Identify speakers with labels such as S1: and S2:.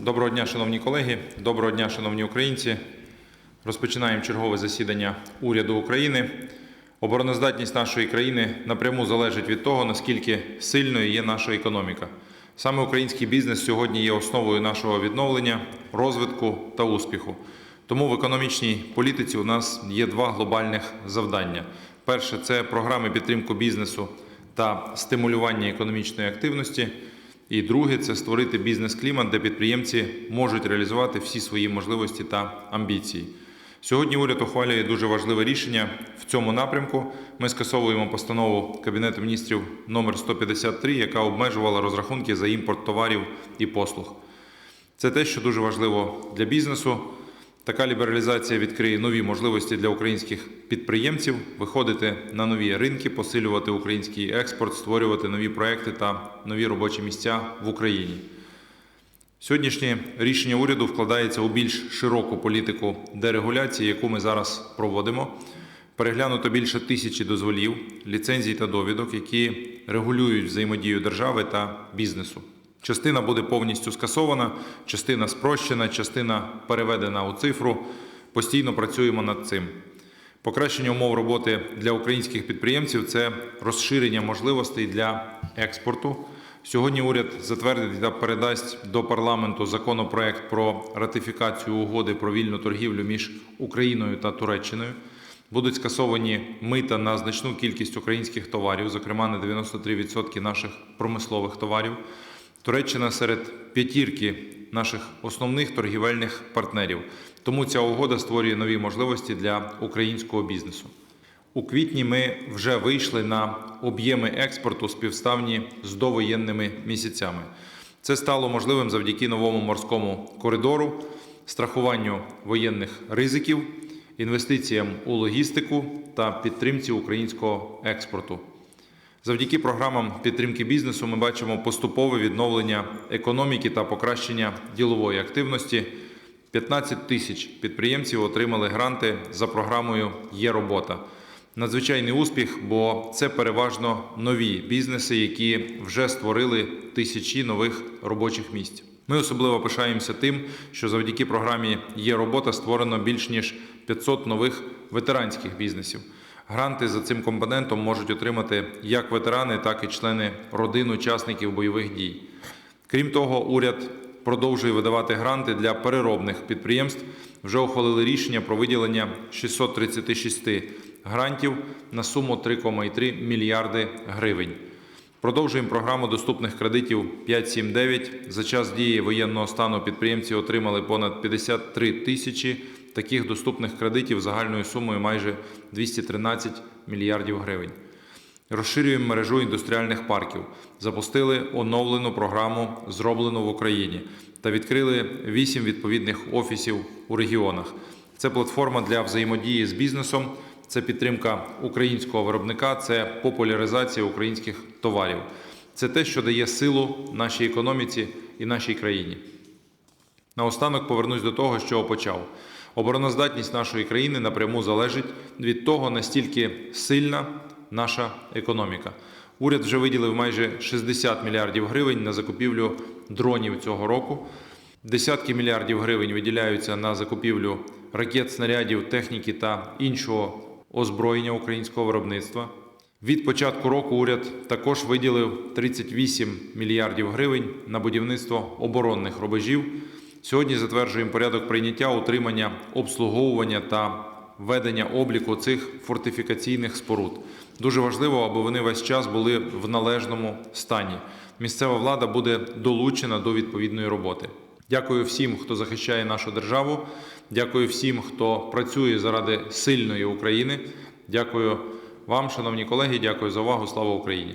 S1: Доброго дня, шановні колеги, доброго дня, шановні українці. Розпочинаємо чергове засідання уряду України. Обороноздатність нашої країни напряму залежить від того, наскільки сильною є наша економіка. Саме український бізнес сьогодні є основою нашого відновлення, розвитку та успіху. Тому в економічній політиці у нас є два глобальних завдання. Перше це програми підтримки бізнесу та стимулювання економічної активності. І друге це створити бізнес-клімат, де підприємці можуть реалізувати всі свої можливості та амбіції. Сьогодні уряд ухвалює дуже важливе рішення в цьому напрямку. Ми скасовуємо постанову Кабінету міністрів номер 153, яка обмежувала розрахунки за імпорт товарів і послуг. Це те, що дуже важливо для бізнесу. Така лібералізація відкриє нові можливості для українських підприємців виходити на нові ринки, посилювати український експорт, створювати нові проекти та нові робочі місця в Україні. Сьогоднішнє рішення уряду вкладається у більш широку політику дерегуляції, яку ми зараз проводимо. Переглянуто більше тисячі дозволів, ліцензій та довідок, які регулюють взаємодію держави та бізнесу. Частина буде повністю скасована, частина спрощена, частина переведена у цифру. Постійно працюємо над цим. Покращення умов роботи для українських підприємців це розширення можливостей для експорту. Сьогодні уряд затвердить та передасть до парламенту законопроект про ратифікацію угоди про вільну торгівлю між Україною та Туреччиною. Будуть скасовані мита на значну кількість українських товарів, зокрема на 93% наших промислових товарів. Туреччина серед п'ятірки наших основних торгівельних партнерів. Тому ця угода створює нові можливості для українського бізнесу. У квітні ми вже вийшли на об'єми експорту співставні з довоєнними місяцями. Це стало можливим завдяки новому морському коридору, страхуванню воєнних ризиків, інвестиціям у логістику та підтримці українського експорту. Завдяки програмам підтримки бізнесу ми бачимо поступове відновлення економіки та покращення ділової активності. 15 тисяч підприємців отримали гранти за програмою Є робота. Надзвичайний успіх, бо це переважно нові бізнеси, які вже створили тисячі нових робочих місць. Ми особливо пишаємося тим, що завдяки програмі Є робота створено більш ніж 500 нових ветеранських бізнесів. Гранти за цим компонентом можуть отримати як ветерани, так і члени родин учасників бойових дій. Крім того, уряд продовжує видавати гранти для переробних підприємств. Вже ухвалили рішення про виділення 636 грантів на суму 3,3 мільярди гривень. Продовжуємо програму доступних кредитів 579. За час дії воєнного стану підприємці отримали понад 53 тисячі таких доступних кредитів загальною сумою майже 213 мільярдів гривень. Розширюємо мережу індустріальних парків, запустили оновлену програму Зроблено в Україні та відкрили 8 відповідних офісів у регіонах. Це платформа для взаємодії з бізнесом, це підтримка українського виробника, це популяризація українських товарів. Це те, що дає силу нашій економіці і нашій країні. Наостанок повернусь до того, що почав. Обороноздатність нашої країни напряму залежить від того, настільки сильна наша економіка. Уряд вже виділив майже 60 мільярдів гривень на закупівлю дронів цього року. Десятки мільярдів гривень виділяються на закупівлю ракет, снарядів, техніки та іншого озброєння українського виробництва. Від початку року уряд також виділив 38 мільярдів гривень на будівництво оборонних рубежів. Сьогодні затверджуємо порядок прийняття, утримання, обслуговування та ведення обліку цих фортифікаційних споруд. Дуже важливо, аби вони весь час були в належному стані. Місцева влада буде долучена до відповідної роботи. Дякую всім, хто захищає нашу державу. Дякую всім, хто працює заради сильної України. Дякую вам, шановні колеги. Дякую за увагу. Слава Україні!